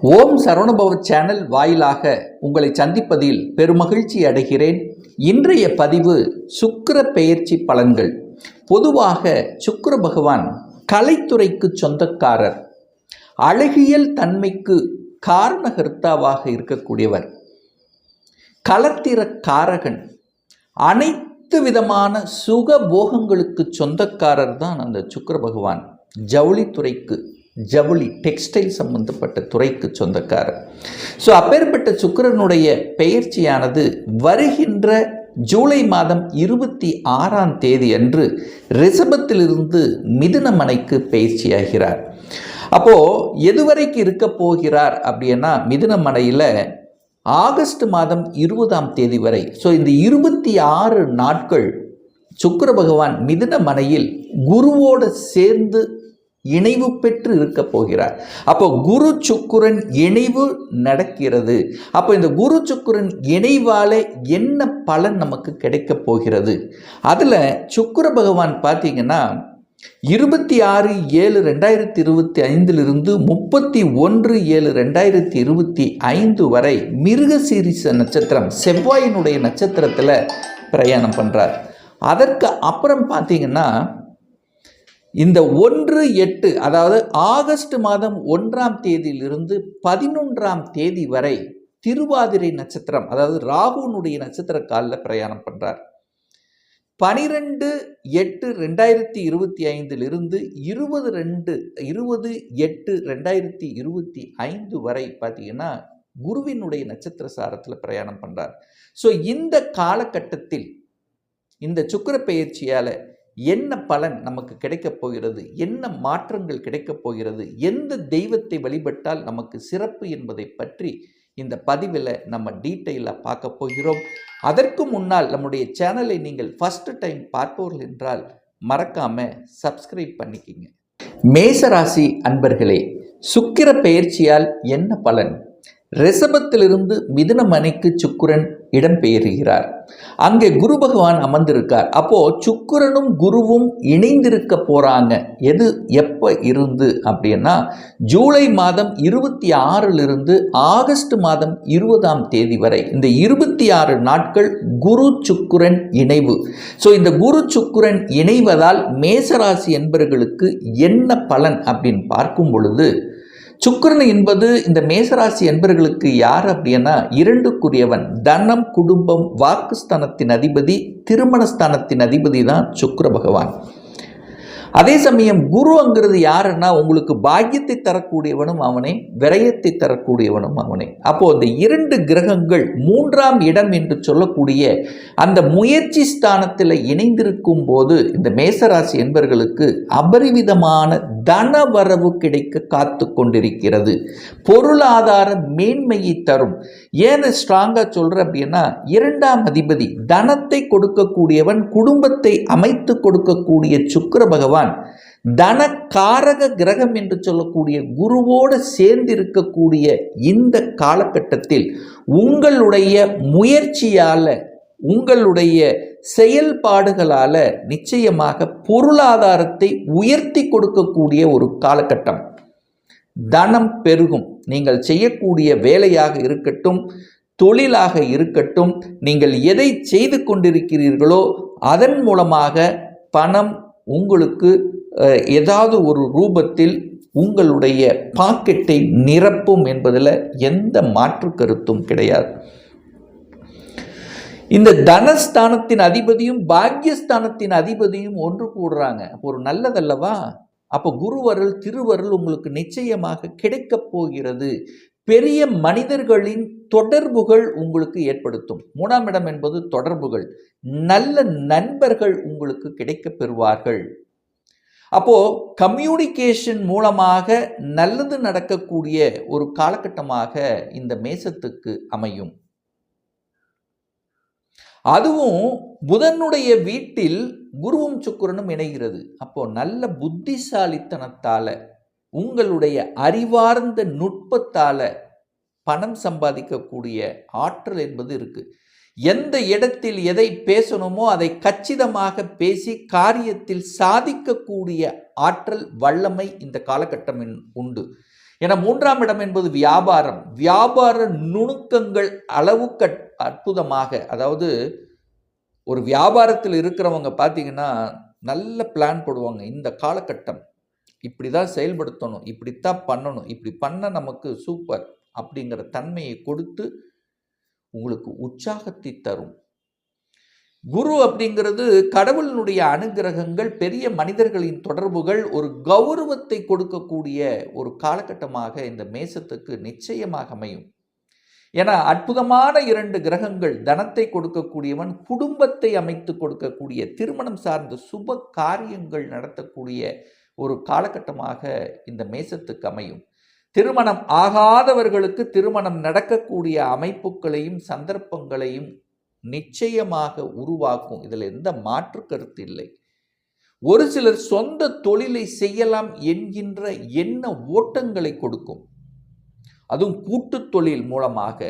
ஓம் Saravanabhava channel வாயிலாக உங்களை சந்திப்பதில் பெருமகிழ்ச்சி அடைகிறேன். இன்றைய பதிவு சுக்கர பெயர்ச்சி பலன்கள். பொதுவாக சுக்கர பகவான் கலைத்துறைக்கு சொந்தக்காரர். அழகியல் தன்மைக்கு காரணகர்த்தாவாக இருக்கக்கூடியவர். களத்திர காரகன் அனைத்து விதமான சுக போகங்களுக்கு சொந்தக்காரர் தான் அந்த சுக்கர பகவான். ஜவுளித்துறைக்கு. ஜவுளி டெக்ஸ்டைல் சம்பந்தப்பட்ட துறைக்கு சொந்தக்காரர். ஸோ அப்பேற்பட்ட சுக்கரனுடைய பெயர்ச்சியானது வருகின்ற ஜூலை மாதம் இருபத்தி ஆறாம் தேதி அன்று ரிஷபத்திலிருந்து மிதுனமனைக்கு பயிற்சியாகிறார் அப்போது எதுவரைக்கு இருக்க போகிறார் அப்படின்னா மிதுனமனையில் ஆகஸ்ட் மாதம் இருபதாம் தேதி வரை. ஸோ இந்த இருபத்தி ஆறு நாட்கள் சுக்கர பகவான் மிதுன மனையில் குருவோடு சேர்ந்து இணைவு பெற்று இருக்க போகிறார். அப்போ குரு சுக்குரன் இணைவு நடக்கிறது. அப்போ இந்த குரு சுக்குரன் இணைவால் என்ன பலன் நமக்கு கிடைக்க போகிறது? அதில் சுக்குர பகவான் பார்த்தீங்கன்னா இருபத்தி ஆறு ஏழு ரெண்டாயிரத்தி இருபத்தி ஐந்திலிருந்து முப்பத்தி ஒன்று ஏழு ரெண்டாயிரத்தி இருபத்தி ஐந்து வரை மிருகசீரிச நட்சத்திரம் செவ்வாயினுடைய நட்சத்திரத்தில் பிரயாணம் பண்ணுறார் அதற்கு அப்புறம் பார்த்தீங்கன்னா இந்த ஒன்று எட்டு அதாவது ஆகஸ்ட் மாதம் ஒன்றாம் தேதியிலிருந்து பதினொன்றாம் தேதி வரை திருவாதிரை நட்சத்திரம் அதாவது ராகுனுடைய நட்சத்திர காலில் பிரயாணம் பண்ணுறார் பனிரெண்டு எட்டு ரெண்டாயிரத்தி இருபத்தி ஐந்திலிருந்து இருபது ரெண்டு இருபது எட்டு ரெண்டாயிரத்தி இருபத்தி ஐந்து வரை பார்த்தீங்கன்னா குருவினுடைய நட்சத்திர சாரத்தில் பிரயாணம் பண்ணுறார் ஸோ இந்த காலகட்டத்தில் இந்த சுக்கர பயிற்சியால் என்ன பலன் நமக்கு கிடைக்கப் போகிறது? என்ன மாற்றங்கள் கிடைக்கப் போகிறது? எந்த தெய்வத்தை வழிபட்டால் நமக்கு சிறப்பு என்பதை பற்றி இந்த பதிவில் நம்ம டீட்டெயிலாக பார்க்க போகிறோம். அதற்கு முன்னால் நம்முடைய சேனலை நீங்கள் ஃபஸ்ட்டு டைம் பார்ப்பவர்கள் என்றால் மறக்காமல் சப்ஸ்கிரைப் பண்ணிக்கிங்க. மேசராசி அன்பர்களே சுக்கிர பெயர்ச்சியால் என்ன பலன்? ரிஷபத்திலிருந்து மிதுன மனைக்கு சுக்குரன் இடம்பெயர்கிறார். அங்கே குரு பகவான் அமர்ந்திருக்கார். அப்போ சுக்குரனும் குருவும் இணைந்திருக்க போறாங்க. எது எப்போ இருந்து அப்படின்னா ஜூலை மாதம் இருபத்தி ஆறிலிருந்து ஆகஸ்ட் மாதம் இருபதாம் தேதி வரை. இந்த இருபத்தி ஆறு நாட்கள் குரு சுக்குரன் இணைவு. ஸோ இந்த குரு சுக்குரன் இணைவதால் மேசராசி என்பவர்களுக்கு என்ன பலன் அப்படின்னு பார்க்கும் பொழுது சுக்கிரன் என்பது இந்த மேசராசி என்பர்களுக்கு யார் அப்படின்னா இரண்டுக்குரியவன். தனம் குடும்பம் வாக்குஸ்தானத்தின் அதிபதி திருமணஸ்தானத்தின் அதிபதி தான் சுக்கர பகவான். அதே சமயம் குருங்கிறது யாருன்னா உங்களுக்கு பாக்கியத்தை தரக்கூடியவனும் அவனே விரயத்தை தரக்கூடியவனும் அவனே. அப்போ அந்த இரண்டு கிரகங்கள் மூன்றாம் இடம் என்று சொல்லக்கூடிய அந்த முயற்சி ஸ்தானத்தில் இணைந்திருக்கும் போது இந்த மேசராசி என்பர்களுக்கு அபரிவிதமான தன வரவு கிடைக்க காத்து கொண்டிருக்கிறது. பொருளாதார மேன்மையை தரும். ஏன் ஸ்ட்ராங்காக சொல்கிற அப்படின்னா இரண்டாம் அதிபதி தனத்தை கொடுக்கக்கூடியவன் குடும்பத்தை அமைத்து கொடுக்கக்கூடிய சுக்கர பகவான் தனக்காரக கிரகம் என்று சொல்லக்கூடிய குருவோடு சேர்ந்து இருக்கக்கூடிய இந்த காலகட்டத்தில் உங்களுடைய முயற்சியால் உங்களுடைய செயல்பாடுகளால் நிச்சயமாக பொருளாதாரத்தை உயர்த்தி கொடுக்கக்கூடிய ஒரு காலகட்டம். தனம் பெருகும். நீங்கள் செய்யக்கூடிய வேலையாக இருக்கட்டும் தொழிலாக இருக்கட்டும் நீங்கள் எதை செய்து கொண்டிருக்கிறீர்களோ அதன் மூலமாக பணம் உங்களுக்கு ஏதாவது ஒரு ரூபத்தில் உங்களுடைய பாக்கெட்டை நிரப்பும் என்பதில் எந்த மாற்று கருத்தும் கிடையாது. இந்த தனஸ்தானத்தின் அதிபதியும் பாக்யஸ்தானத்தின் அதிபதியும் ஒன்று கூடுறாங்க. ஒரு நல்லதல்லவா? அப்போ குருவருள் திருவருள் உங்களுக்கு நிச்சயமாக கிடைக்கப் போகிறது. பெரிய மனிதர்களின் தொடர்புகள் உங்களுக்கு ஏற்படுத்தும். மூணாம் இடம் என்பது தொடர்புகள். நல்ல நண்பர்கள் உங்களுக்கு கிடைக்க பெறுவார்கள். அப்போ கம்யூனிகேஷன் மூலமாக நல்லது நடக்கக்கூடிய ஒரு காலகட்டமாக இந்த மேசத்துக்கு அமையும். அதுவும் புதனுடைய வீட்டில் குருவும் சுக்கிரனும் இணைகிறது. அப்போ நல்ல புத்திசாலித்தனத்தால உங்களுடைய அறிவார்ந்த நுட்பத்தால் பணம் சம்பாதிக்கக்கூடிய ஆற்றல் என்பது இருக்குது எந்த இடத்தில் எதை பேசணுமோ அதை கச்சிதமாக பேசி காரியத்தில் சாதிக்கக்கூடிய ஆற்றல் வல்லமை இந்த காலகட்டம் உண்டு. என மூன்றாம் இடம் என்பது வியாபாரம். வியாபார நுணுக்கங்கள் அளவுக்கு அற்புதமாக அதாவது ஒரு வியாபாரத்தில் இருக்கிறவங்க பார்த்தீங்கன்னா நல்ல பிளான் போடுவாங்க இந்த காலகட்டம். இப்படி தான் செயல்படுத்தணும் இப்படித்தான் பண்ணணும் இப்படி பண்ண நமக்கு சூப்பர் அப்படிங்கிற தன்மையை கொடுத்து உங்களுக்கு உற்சாகத்தை தரும். குரு அப்படிங்கிறது கடவுளினுடைய அனுகிரகங்கள் பெரிய மனிதர்களின் தொடர்புகள் ஒரு கௌரவத்தை கொடுக்கக்கூடிய ஒரு காலகட்டமாக இந்த மேசத்துக்கு நிச்சயமாக அமையும். என அற்புதமான இரண்டு கிரகங்கள் தனத்தை கொடுக்கக்கூடியவன் குடும்பத்தை அமைத்து கொடுக்கக்கூடிய திருமணம் சார்ந்த சுப காரியங்கள் நடத்தக்கூடிய ஒரு காலகட்டமாக இந்த மேசத்துக்கு அமையும். திருமணம் ஆகாதவர்களுக்கு திருமணம் நடக்கக்கூடிய அமைப்புகளையும் சந்தர்ப்பங்களையும் நிச்சயமாக உருவாக்கும். இதில் எந்த மாற்று கருத்து இல்லை. ஒரு சிலர் சொந்த தொழிலை செய்யலாம் என்கின்ற எண்ண ஓட்டங்களை கொடுக்கும். அதுவும் கூட்டு தொழில் மூலமாக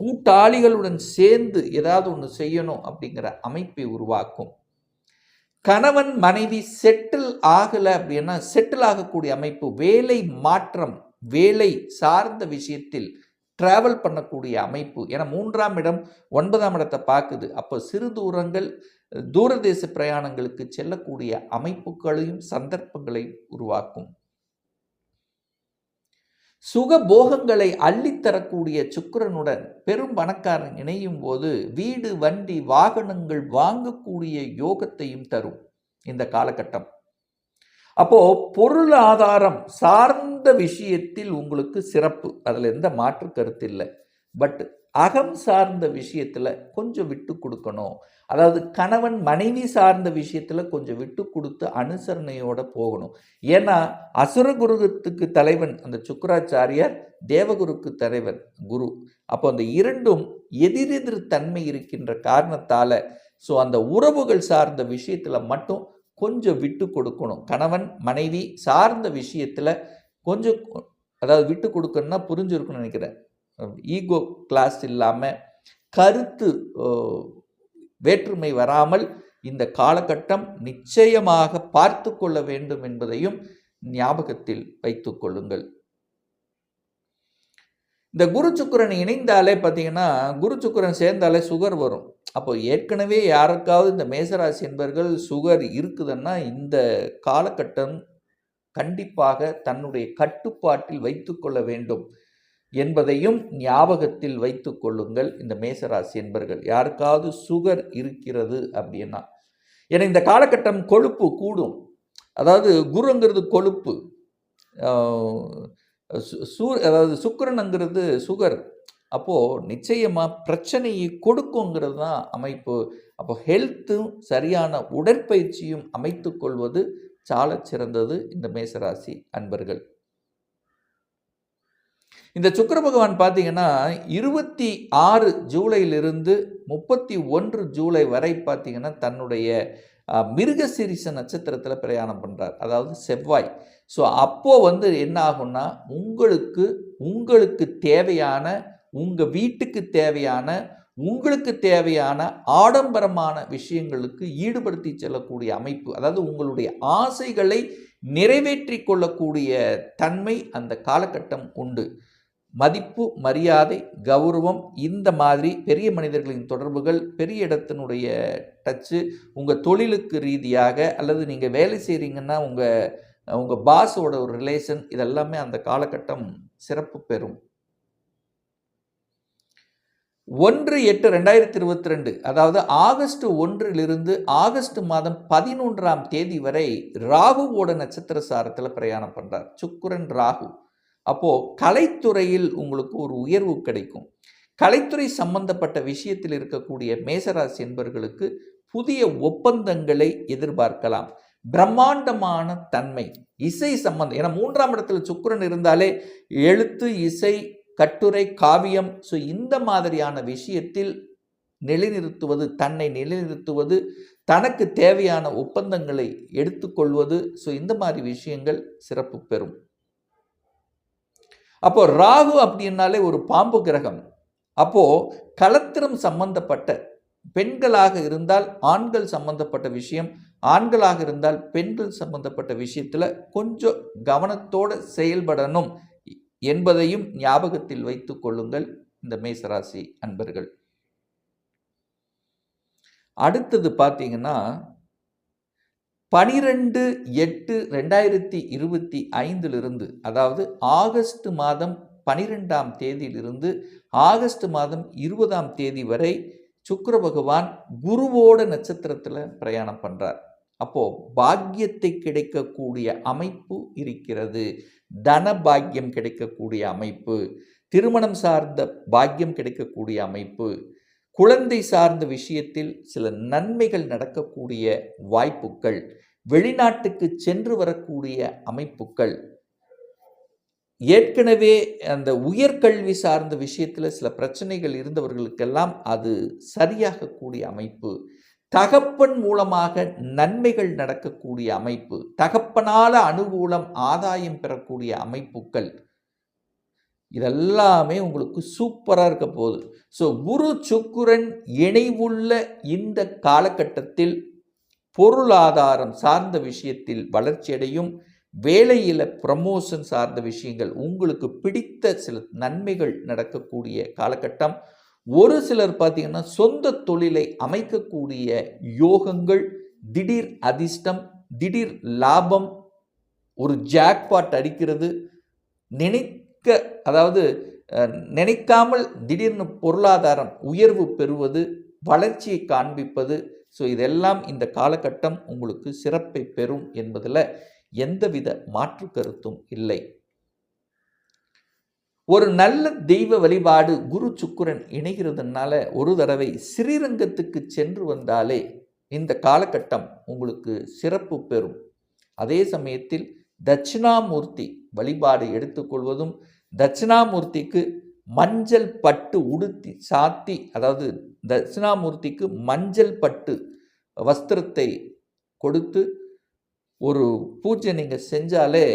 கூட்டாளிகளுடன் சேர்ந்து ஏதாவது ஒன்று செய்யணும் அப்படிங்கிற அமைப்பை உருவாக்கும். கணவன் மனைவி செட்டில் ஆகலை அப்படின்னா செட்டில் ஆகக்கூடிய அமைப்பு வேலை மாற்றம் வேலை சார்ந்த விஷயத்தில் டிராவல் பண்ணக்கூடிய அமைப்பு. ஏன்னா மூன்றாம் இடம் ஒன்பதாம் இடத்தை பார்க்குது. அப்போ சிறு தூரங்கள் தூரதேச பிரயாணங்களுக்கு செல்லக்கூடிய அமைப்புகளையும் சந்தர்ப்பங்களையும் உருவாக்கும். சுக போகங்களை அள்ளித்தரக்கூடிய சுக்கரனுடன் பெரும் பணக்காரன் இணையும் போது வீடு வண்டி வாகனங்கள் வாங்கக்கூடிய யோகத்தையும் தரும் இந்த காலகட்டம். அப்போ பொருளாதாரம் சார்ந்த விஷயத்தில் உங்களுக்கு சிறப்பு. அதில் எந்த மாற்று கருத்து இல்லை. பட் அகம் சார்ந்த விஷயத்தில் கொஞ்சம் விட்டு கொடுக்கணும். அதாவது கணவன் மனைவி சார்ந்த விஷயத்தில் கொஞ்சம் விட்டு கொடுத்து அனுசரணையோடு போகணும். ஏன்னா அசுரகுருகத்துக்கு தலைவன் அந்த சுக்கராச்சாரியார் தேவகுருக்கு தலைவன் குரு. அப்போ அந்த இரண்டும் எதிரெதிர் தன்மை இருக்கின்ற காரணத்தால் ஸோ அந்த உறவுகள் சார்ந்த விஷயத்தில் மட்டும் கொஞ்சம் விட்டு கொடுக்கணும். கணவன் மனைவி சார்ந்த விஷயத்தில் கொஞ்சம் அதாவது விட்டு கொடுக்கணும்னா புரிஞ்சுருக்கணும்னு நினைக்கிறேன். ஈகோ கிளாஸ் இல்லாமல் கருத்து வேற்றுமை வராமல் இந்த காலகட்டம் நிச்சயமாக பார்த்து கொள்ள வேண்டும் என்பதையும் ஞாபகத்தில் வைத்துக் கொள்ளுங்கள். இந்த குரு சுக்கரன் இணைந்தாலே பார்த்தீங்கன்னா குரு சுக்கரன் சேர்ந்தாலே சுகர் வரும். அப்போ ஏற்கனவே யாருக்காவது இந்த மேசராசி என்பர்கள் சுகர் இருக்குதுன்னா இந்த காலகட்டம் கண்டிப்பாக தன்னுடைய கட்டுப்பாட்டில் வைத்துக்கொள்ள வேண்டும். என்பதையும் ஞாபகத்தில் வைத்து கொள்ளுங்கள் இந்த மேசராசி என்பர்கள். யாருக்காவது சுகர் இருக்கிறது அப்படின்னா ஏன்னா இந்த காலகட்டம் கொழுப்பு கூடும். அதாவது குருங்கிறது கொழுப்பு. சூ அதாவது சுக்கரனுங்கிறது சுகர். அப்போது நிச்சயமாக பிரச்சனையை கொடுக்குங்கிறது தான் அமைப்பு. அப்போ ஹெல்த்தும் சரியான உடற்பயிற்சியும் அமைத்து கொள்வது சால சிறந்தது இந்த மேசராசி அன்பர்கள். இந்த சுக்கர பகவான் பார்த்தீங்கன்னா இருபத்தி ஆறு ஜூலையிலிருந்து முப்பத்தி ஒன்று ஜூலை வரை பார்த்தீங்கன்னா தன்னுடைய மிருகசிரிச நட்சத்திரத்தில் பிரயாணம் பண்ணுறார் அதாவது செவ்வாய். ஸோ அப்போது வந்து என்ன ஆகும்னா உங்களுக்கு உங்களுக்கு தேவையான உங்கள் வீட்டுக்கு தேவையான உங்களுக்கு தேவையான ஆடம்பரமான விஷயங்களுக்கு ஈடுபடுத்தி செல்லக்கூடிய அமைப்பு அதாவது உங்களுடைய ஆசைகளை நிறைவேற்றி கொள்ளக்கூடிய தன்மை அந்த காலகட்டம் உண்டு. மதிப்பு மரியாதை கௌரவம் இந்த மாதிரி பெரிய மனிதர்களின் தொடர்புகள் பெரிய இடத்தினுடைய டச்சு உங்கள் தொழிலுக்கு ரீதியாக அல்லது நீங்கள் வேலை செய்கிறீங்கன்னா உங்கள் உங்கள் பாஸோட ஒரு ரிலேஷன் இதெல்லாமே அந்த காலகட்டம் சிறப்பு பெறும். ஒன்று எட்டு ரெண்டாயிரத்தி இருபத்தி ரெண்டு அதாவது ஆகஸ்ட் ஒன்றிலிருந்து ஆகஸ்ட் மாதம் பதினொன்றாம் தேதி வரை ராகுவோட நட்சத்திர சாரத்தில் பிரயாணம் பண்ணுறார் சுக்குரன் ராகு. அப்போது கலைத்துறையில் உங்களுக்கு ஒரு உயர்வு கிடைக்கும். கலைத்துறை சம்பந்தப்பட்ட விஷயத்தில் இருக்கக்கூடிய மேசராசி என்பர்களுக்கு புதிய ஒப்பந்தங்களை எதிர்பார்க்கலாம். பிரம்மாண்டமான தன்மை இசை சம்பந்தம் ஏன்னா மூன்றாம் இடத்துல சுக்கரன் இருந்தாலே எழுத்து இசை கட்டுரை காவியம் ஸோ இந்த மாதிரியான விஷயத்தில் நிலைநிறுத்துவது தன்னை நிலைநிறுத்துவது தனக்கு தேவையான ஒப்பந்தங்களை எடுத்துக்கொள்வது ஸோ இந்த மாதிரி விஷயங்கள் சிறப்பு பெறும். அப்போ ராகு அப்படின்னாலே ஒரு பாம்பு கிரகம். அப்போ கலத்திரம் சம்பந்தப்பட்ட பெண்களாக இருந்தால் ஆண்கள் சம்பந்தப்பட்ட விஷயம் ஆண்களாக இருந்தால் பெண்கள் சம்பந்தப்பட்ட விஷயத்தில் கொஞ்சம் கவனத்தோடு செயல்படணும் என்பதையும் ஞாபகத்தில் வைத்துக் கொள்ளுங்கள் இந்த மேசராசி அன்பர்கள். அடுத்தது பார்த்தீங்கன்னா பனிரெண்டு எட்டு ரெண்டாயிரத்தி இருபத்தி ஐந்திலிருந்து அதாவது ஆகஸ்ட் மாதம் பனிரெண்டாம் தேதியிலிருந்து ஆகஸ்ட் மாதம் இருபதாம் தேதி வரை சுக்கர பகவான் குருவோட நட்சத்திரத்தில் பிரயாணம் பண்ணுறார் அப்போ பாக்கியத்தை கிடைக்கக்கூடிய அமைப்பு இருக்கிறது. தன பாக்கியம் கிடைக்கக்கூடிய அமைப்பு. திருமணம் சார்ந்த பாக்கியம் கிடைக்கக்கூடிய அமைப்பு. குழந்தை சார்ந்த விஷயத்தில் சில நன்மைகள் நடக்கக்கூடிய வாய்ப்புகள் வெளிநாட்டுக்கு சென்று வரக்கூடிய அமைப்புகள். ஏற்கனவே அந்த உயர்கல்வி சார்ந்த விஷயத்தில் சில பிரச்சனைகள் இருந்தவர்களுக்கெல்லாம் அது சரியாகக்கூடிய அமைப்பு. தகப்பன் மூலமாக நன்மைகள் நடக்கக்கூடிய அமைப்பு. தகப்பனால அனுகூலம் ஆதாயம் பெறக்கூடிய அமைப்புகள். இதெல்லாமே உங்களுக்கு சூப்பராக இருக்க போகுது. ஸோ குரு சுக்குரன் இணைவுள்ள இந்த காலகட்டத்தில் பொருளாதாரம் சார்ந்த விஷயத்தில் வளர்ச்சியடையும் வேலையில் ப்ரமோஷன் சார்ந்த விஷயங்கள் உங்களுக்கு பிடித்த சில நன்மைகள் நடக்கக்கூடிய காலகட்டம். ஒரு சிலர் பார்த்தீங்கன்னா சொந்த தொழிலை அமைக்கக்கூடிய யோகங்கள் திடீர் அதிர்ஷ்டம் திடீர் லாபம் ஒரு ஜாக்பாட் அடிக்கிறது நினைக்க அதாவது நினைக்காமல் திடீர்னு பொருளாதாரம் உயர்வு பெறுவது வளர்ச்சியை காண்பிப்பது ஸோ இதெல்லாம் இந்த காலகட்டம் உங்களுக்கு சிறப்பை பெறும் என்பதில் எந்தவித மாற்று கருத்தும் இல்லை. ஒரு நல்ல தெய்வ வழிபாடு குரு சுக்குரன் இணைகிறதுனால ஒரு தடவை ஸ்ரீரங்கத்துக்கு சென்று வந்தாலே இந்த காலகட்டம் உங்களுக்கு சிறப்பு பெறும். அதே சமயத்தில் தட்சிணாமூர்த்தி வழிபாடு எடுத்துக்கொள்வதும் தட்சிணாமூர்த்திக்கு மஞ்சள் பட்டு உடுத்தி சாத்தி அதாவது தட்சிணாமூர்த்திக்கு மஞ்சள் பட்டு வஸ்திரத்தை கொடுத்து ஒரு பூஜை நீங்கள் செஞ்சாலே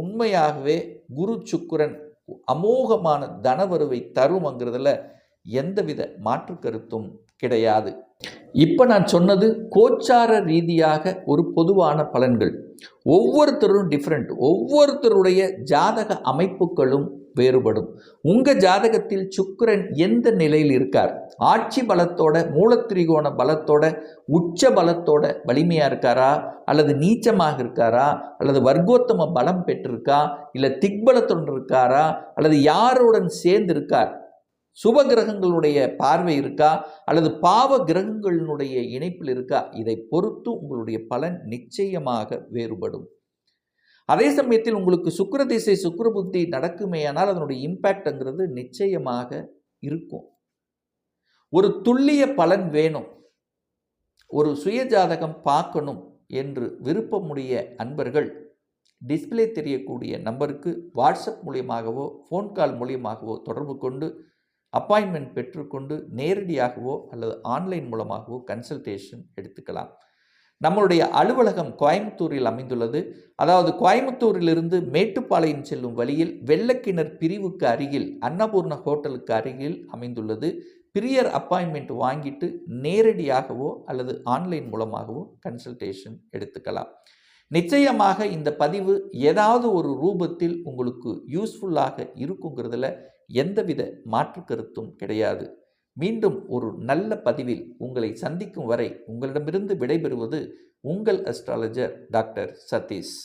உண்மையாகவே குரு சுக்குரன் அமோகமான தனவருவை தரும்ங்கிறதுல எந்தவித மாற்று கருத்தும் கிடையாது. இப்போ நான் சொன்னது கோச்சார ரீதியாக ஒரு பொதுவான பலன்கள். ஒவ்வொருத்தரும் டிஃப்ரெண்ட் ஒவ்வொருத்தருடைய ஜாதக அமைப்புகளும் வேறுபடும். உங்கள் ஜாதகத்தில் சுக்கரன் எந்த நிலையில் இருக்கார்? ஆட்சி பலத்தோட மூலத்திரிகோண பலத்தோட உச்ச பலத்தோட வலிமையாக இருக்காரா? அல்லது நீச்சமாக இருக்காரா? அல்லது வர்க்கோத்தம பலம் பெற்றிருக்கா? இல்லை திக்பலத்துடன் இருக்காரா? அல்லது யாருடன் சேர்ந்து இருக்கார் சுப கிரகங்களுடைய பார்வை இருக்கா? அல்லது பாவ கிரகங்களினுடைய இணைப்பில் இருக்கா? இதை பொறுத்து உங்களுடைய பலன் நிச்சயமாக வேறுபடும். அதே சமயத்தில் உங்களுக்கு சுக்கர திசை சுக்கர புத்தி நடக்குமேயானால் அதனுடைய இம்பேக்ட்ங்கிறது நிச்சயமாக இருக்கும். ஒரு துல்லிய பலன் வேணும். ஒரு சுய ஜாதகம் பார்க்கணும் என்று விருப்பமுடைய அன்பர்கள் டிஸ்பிளே தெரியக்கூடிய நம்பருக்கு வாட்ஸ்அப் மூலியமாகவோ ஃபோன் கால் மூலியமாகவோ தொடர்பு கொண்டு அப்பாயின்மெண்ட் பெற்றுக்கொண்டு நேரடியாகவோ அல்லது ஆன்லைன் மூலமாகவோ கன்சல்டேஷன் எடுத்துக்கலாம். நம்மளுடைய அலுவலகம் கோயம்புத்தூரில் அமைந்துள்ளது. அதாவது கோயம்புத்தூரிலிருந்து மேட்டுப்பாளையம் செல்லும் வழியில் வெள்ளக்கிணர் பிரிவுக்கு அருகில் அன்னபூர்ண ஹோட்டலுக்கு அருகில் அமைந்துள்ளது. பிரியர் அப்பாயின்மெண்ட் வாங்கிட்டு நேரடியாகவோ அல்லது ஆன்லைன் மூலமாகவோ கன்சல்டேஷன் எடுத்துக்கலாம். நிச்சயமாக இந்த பதிவு ஏதாவது ஒரு ரூபத்தில் உங்களுக்கு யூஸ்ஃபுல்லாக இருக்குங்கிறதுல எந்தவித மாற்று கருத்தும் கிடையாது. மீண்டும் ஒரு நல்ல பதிவில் உங்களை சந்திக்கும் வரை உங்களிடமிருந்து விடைபெறுவது உங்கள் அஸ்ட்ராலஜர் டாக்டர் சதீஷ்.